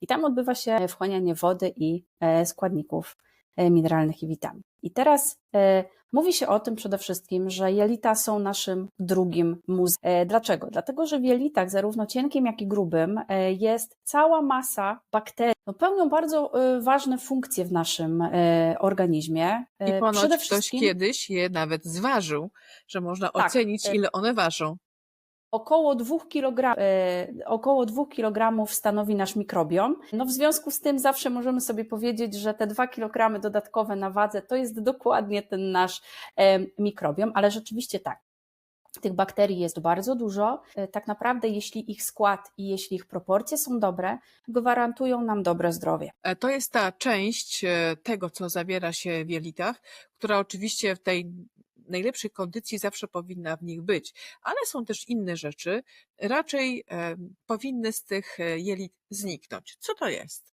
I tam odbywa się wchłanianie wody i e, składników e, mineralnych i witamin. I teraz e, mówi się o tym przede wszystkim, że jelita są naszym drugim mózgiem. Dlaczego? Dlatego, że w jelitach, zarówno cienkim, jak i grubym, jest cała masa bakterii. No, pełnią bardzo ważne funkcje w naszym organizmie. I ponoć Przede ktoś wszystkim kiedyś je nawet zważył, że można Tak, ocenić, ile one ważą. Około 2 kg, e, około 2 kg stanowi nasz mikrobiom. No w związku z tym zawsze możemy sobie powiedzieć, że te 2 kg dodatkowe na wadze to jest dokładnie ten nasz e, mikrobiom, ale rzeczywiście tak. Tych bakterii jest bardzo dużo. E, Tak naprawdę, jeśli ich skład i jeśli ich proporcje są dobre, gwarantują nam dobre zdrowie. To jest ta część tego, co zawiera się w jelitach, która oczywiście w tej najlepszej kondycji zawsze powinna w nich być, ale są też inne rzeczy, raczej powinny z tych e, jelit zniknąć. Co to jest?